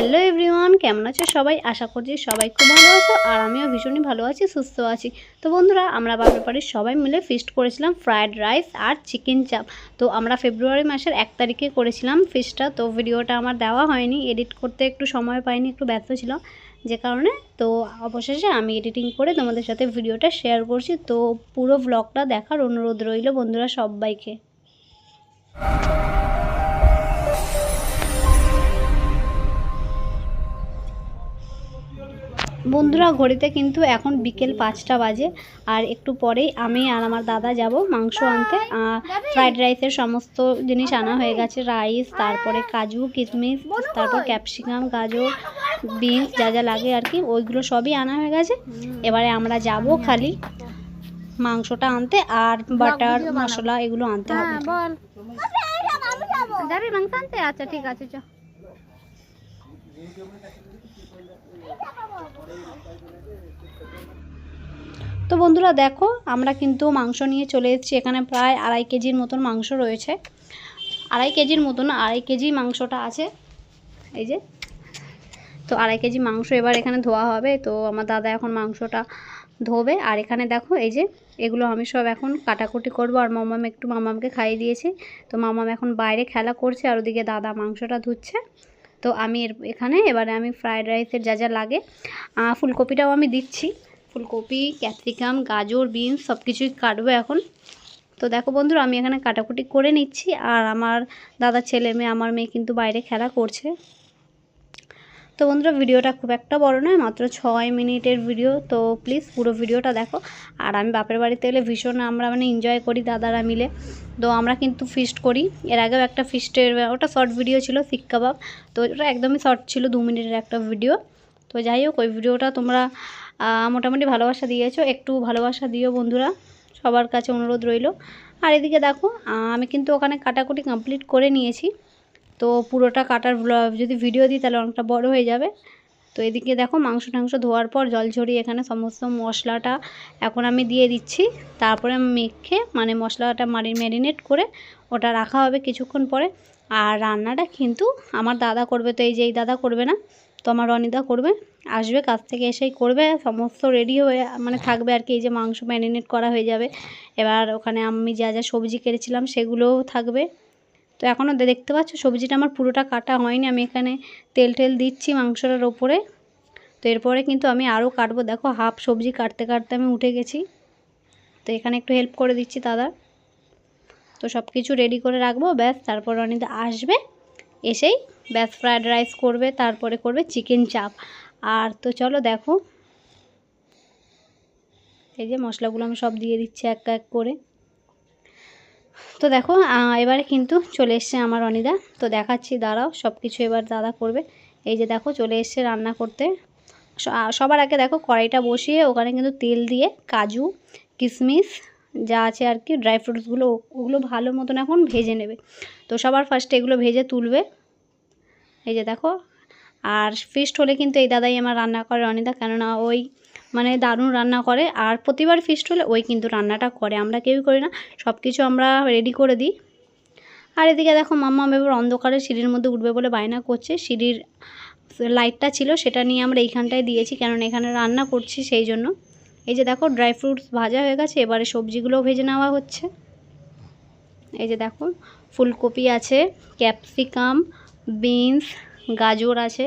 Hello everyone, কেমন আছো সবাই? আশা করছি সবাই খুব ভালো আছো আর আমিও ভীষণই ভালো আছি, সুস্থ আছি। তো বন্ধুরা, আমরা বাপের বাড়ির সবাই মিলে ফিস্ট করেছিলাম ফ্রায়েড রাইস আর চিকেন চাপ তো আমরা ফেব্রুয়ারি মাসের এক তারিখে করেছিলাম ফিস্টটা তো ভিডিওটা আমার দেওয়া হয়নি এডিট করতে একটু সময় পাইনি, একটু ব্যস্ত ছিলাম যে কারণে। তো অবশেষে আমি এডিটিং করে তোমাদের সাথে ভিডিওটা শেয়ার করছি, তো পুরো ব্লগটা দেখার অনুরোধ রইল বন্ধুরা সবাইকে। বন্ধুরা ঘড়িতে কিন্তু এখন বিকেল পাঁচটা বাজে আর একটু পরেই আমি আর আমার দাদা যাব মাংস আনতে। ফ্রাইড রাইসের সমস্ত জিনিস আনা হয়ে গেছে রাইস তারপরে কাজু কিশমিশ তারপর ক্যাপসিকাম গাজর বিনস যা যা লাগে আর কি ওইগুলো সবই আনা হয়ে গেছে। এবারে আমরা যাব খালি মাংসটা আনতে আর বাটার মশলা এগুলো আনতে হবে। যাবি মাংস আনতে। আচ্ছা ঠিক আছে চ। তো বন্ধুরা দেখো, আমরা কিন্তু মাংস নিয়ে চলে এসেছি। এখানে প্রায় আড়াই কেজির মতন মাংস রয়েছে। আড়াই কেজির মতন আড়াই কেজি মাংসটা আছে। এই যে, তো আড়াই কেজি মাংস এবার এখানে ধোয়া হবে। তো আমার দাদা এখন মাংসটা ধোবে। আর এখানে দেখো, এই যে, এগুলো আমি সব এখন কাটাকুটি করব। আর মামাম একটু মামামকে খাইয়ে দিয়েছি। তো মামাম এখন বাইরে খেলা করছে, আর ওদিকে দাদা মাংসটা ধুচ্ছে। তো আমি এর, এখানে এবারে আমি ফ্রায়েড রাইসের যা যা লাগে ফুলকপিটাও আমি দিচ্ছি। ফুলকপি ক্যাপসিকাম গাজর বিনস সব কিছুই কাটবো এখন। তো দেখো বন্ধুরা, আমি এখানে কাটাকুটি করে নিচ্ছি। আর আমার দাদা ছেলে মেয়ে, আমার মেয়ে কিন্তু বাইরে খেলা করছে। তো বন্ধুরা, ভিডিওটা খুব একটা বড় নয়, মাত্র ছয় মিনিটের ভিডিও। তো প্লিজ পুরো ভিডিওটা দেখো। আর আমি বাপের বাড়িতে এলে ভীষণ আমরা মানে এনজয় করি দাদারা মিলে। তো আমরা কিন্তু ফিস্ট করি। এর আগেও একটা ফিস্টের ওটা শর্ট ভিডিও ছিল শিক কাবাব তো ওটা একদমই শর্ট ছিল, দু মিনিটের একটা ভিডিও তো যাই হোক, ওই ভিডিওটা তোমরা মোটামুটি ভালোবাসা দিয়েছ। একটু ভালোবাসা দিও বন্ধুরা। সবার কাছে অনুরোধ রইল। আর এদিকে দেখো আমি কিন্তু ওখানে কাটাকুটি কমপ্লিট করে নিয়েছি। তো পুরোটা কাটার যদি ভিডিও দিই তাহলে অনেকটা বড় হয়ে যাবে। তো এদিকে দেখো মাংস টাংস ধোয়ার পর জল ঝরিয়ে এখানে সমস্ত মশলাটা এখন আমি দিয়ে দিচ্ছি। তারপরে মেখে মানে মশলাটা মারি ম্যারিনেট করে ওটা রাখা হবে কিছুক্ষণ পরে। আর রান্নাটা কিন্তু আমার দাদা করবে, তো এই যে এই দাদা করবে না, তো আমার রনিদা করবে। আসবে কাছ থেকে এসেই করবে, সমস্ত রেডি হয়ে মানে থাকবে আর কি, এই যে মাংস ম্যারিনেট করা হয়ে যাবে। এবার ওখানে আমি যা যা সবজি কেটেছিলাম সেগুলোও থাকবে। তো এখনও দেখতে পাচ্ছ সবজিটা আমার পুরোটা কাটা হয়নি। আমি এখানে তেল টেল দিচ্ছি মাংসটার ওপরে। তো এরপরে কিন্তু আমি আরও কাটবো। দেখো হাফ সবজি কাটতে কাটতে আমি উঠে গেছি। তো এখানে একটু হেল্প করে দিচ্ছি দাদা। তো সব কিছু রেডি করে রাখব, ব্যাস। তারপর অনিদা আসবে, এসেই ব্যাস ফ্রায়েড রাইস করবে, তারপরে করবে চিকেন চাপ আর তো চলো দেখো, এই যে মশলাগুলো আমি সব দিয়ে দিচ্ছি এক এক করে। তো দেখো এবারে কিন্তু চলে এসছে আমার অনিদা। তো দেখাচ্ছি, দাঁড়াও সব কিছু এবার দাদা করবে। এই যে দেখো, চলে এসছে রান্না করতে। সবার আগে দেখো, কড়াইটা বসিয়ে ওখানে কিন্তু তেল দিয়ে কাজু কিশমিশ যা আছে আর কি ড্রাই ফ্রুটসগুলো ওগুলো ভালো মতন এখন ভেজে নেবে। তো সবার ফার্স্টে এগুলো ভেজে তুলবে। এই যে দেখো আর ফিস্ট হলে কিন্তু এই দাদাই আমার রান্না করে অনিদা কেননা ওই মানে দারুণ রান্না করে। আর প্রতিবার ফিস্ট হলে ওই কিন্তু রান্নাটা করে। আমরা কেউই করি না। সব কিছু আমরা রেডি করে দিই। আর এদিকে দেখো মাম্মা এবার অন্ধকারে সিঁড়ির মধ্যে উঠবে বলে বায়না করছে। সিঁড়ির লাইটটা ছিল, সেটা নিয়ে আমরা এইখানটায় দিয়েছি। কেননা এখানে রান্না করছি সেই জন্য। এই যে দেখো ড্রাই ফ্রুটস ভাজা হয়ে গেছে। এবারে সবজিগুলোও ভেজে নেওয়া হচ্ছে। এই যে দেখো, ফুলকপি আছে, ক্যাপসিকাম বিনস গাজর আছে।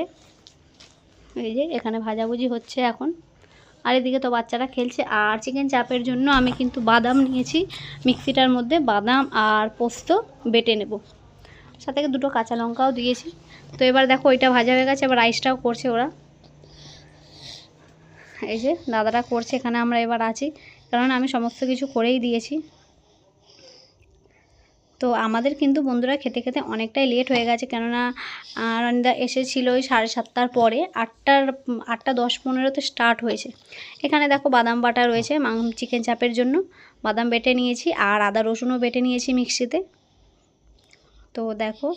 এই যে এখানে ভাজাভুজি হচ্ছে এখন। আর এদিকে তো বাচ্চারা খেলছে। আর চিকেন চাপের জন্য আমি কিন্তু বাদাম নিয়েছি। মিক্সিটার মধ্যে বাদাম আর পোস্ত বেটে নেব। সাথে দুটো কাঁচা লঙ্কাও দিয়েছি। তো এবার দেখো ওইটা ভাজা হয়ে গেছে, এবার রাইসটাও করছে ওরা। এই যে দাদারা করছে, এখানে আমরা এবার আছি। কারণ আমি সমস্ত কিছু করেই দিয়েছি। তো আমাদের কিন্তু বন্ধুরা খেতে খেতে অনেকটাই লেট হয়ে গেছে। কেননা রনিদা এসেছিল ওই সাড়ে সাতটার পরে। আটটার আটটা দশ পনেরোতে স্টার্ট হয়েছে। এখানে দেখো বাদাম বাটা রয়েছে মাং চিকেন চাপের জন্য। বাদাম বেটে নিয়েছি আর আদা রসুনও বেটে নিয়েছি মিক্সিতে। তো দেখো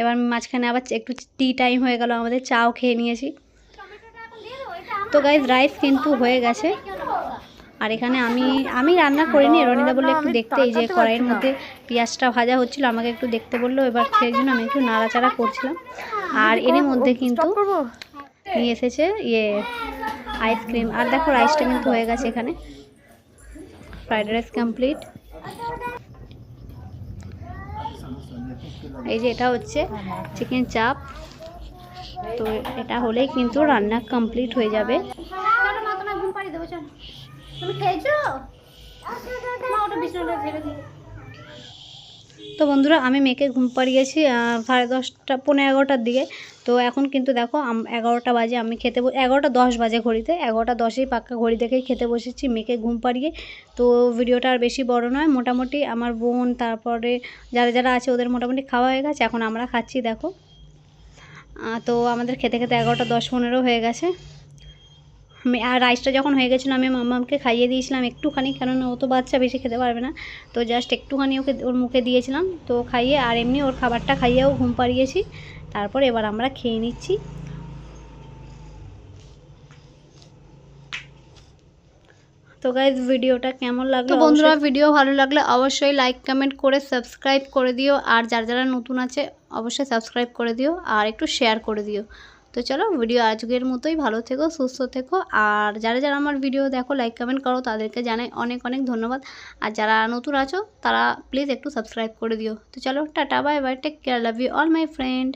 এবার মাঝখানে আবার একটু টি টাইম হয়ে গেল আমাদের চাও খেয়ে নিয়েছি। তো গাইজ রাইস কিন্তু হয়ে গেছে। আর এখানে আমি আমি রান্না করিনি। রনিদা বলল একটু দেখতে এই যে কড়াইয়ের মধ্যে পেঁয়াজটা ভাজা হচ্ছিল আমাকে একটু দেখতে বলল। এবার সেই জন্য আমি একটু নাড়াচাড়া করছিলাম। আর এর মধ্যে কিন্তু নিয়ে এসেছে ইয়ে আইসক্রিম আর দেখো রাইসটা কিন্তু হয়ে গেছে এখানে। ফ্রাইড রাইস কমপ্লিট এই যে এটা হচ্ছে চিকেন চাপ তো এটা হলেই কিন্তু রান্না কমপ্লিট হয়ে যাবে। তো বন্ধুরা, আমি মেয়েকে ঘুম পাড়িয়েছি সাড়ে দশটা পনেরো এগারোটার দিকে। তো এখন কিন্তু দেখো এগারোটা বাজে, আমি খেতে এগারোটা দশ বাজে ঘড়িতে। এগারোটা দশেই পাক্কা ঘড়ি দেখেই খেতে বসেছি, মেয়েকে ঘুম পাড়িয়ে। তো ভিডিওটা আর বেশি বড় নয়, মোটামুটি আমার বোন, তারপরে যারা যারা আছে, ওদের মোটামুটি খাওয়া হয়ে গেছে, এখন আমরা খাচ্ছি, দেখো। তো আমাদের খেতে খেতে এগারোটা দশ পনেরো হয়ে গেছে। আর রাইসটা যখন হয়ে গেছিল আমি মামাকে খাইয়ে দিয়েছিলাম একটুখানি কেননা ও তো বাচ্চা বেশি খেতে পারবে না। তো জাস্ট একটুখানি ওকে ওর মুখে দিয়েছিলাম তো খাইয়ে আর এমনি ওর খাবারটা খাইয়েও ঘুম পাড়িয়েছি। তারপর এবার আমরা খেয়ে নিচ্ছি। তো গাইজ ভিডিওটা কেমন লাগল? তো বন্ধুরা ভিডিও ভালো লাগলে অবশ্যই লাইক কমেন্ট করে সাবস্ক্রাইব করে দিও। আর যারা যারা নতুন আছে অবশ্যই সাবস্ক্রাইব করে দিও। আর একটু শেয়ার করে দিও। তো চলো ভিডিও আজকের মতোই। ভালো থেকো, সুস্থ থেকো। আর যারা যারা আমার ভিডিও দেখো লাইক কমেন্ট করো, তাদেরকে জানাই অনেক অনেক ধন্যবাদ। আর যারা নতুন আছো, তারা প্লিজ একটু সাবস্ক্রাইব করে দিও। তো চলো, tata bye bye take care love you all my friend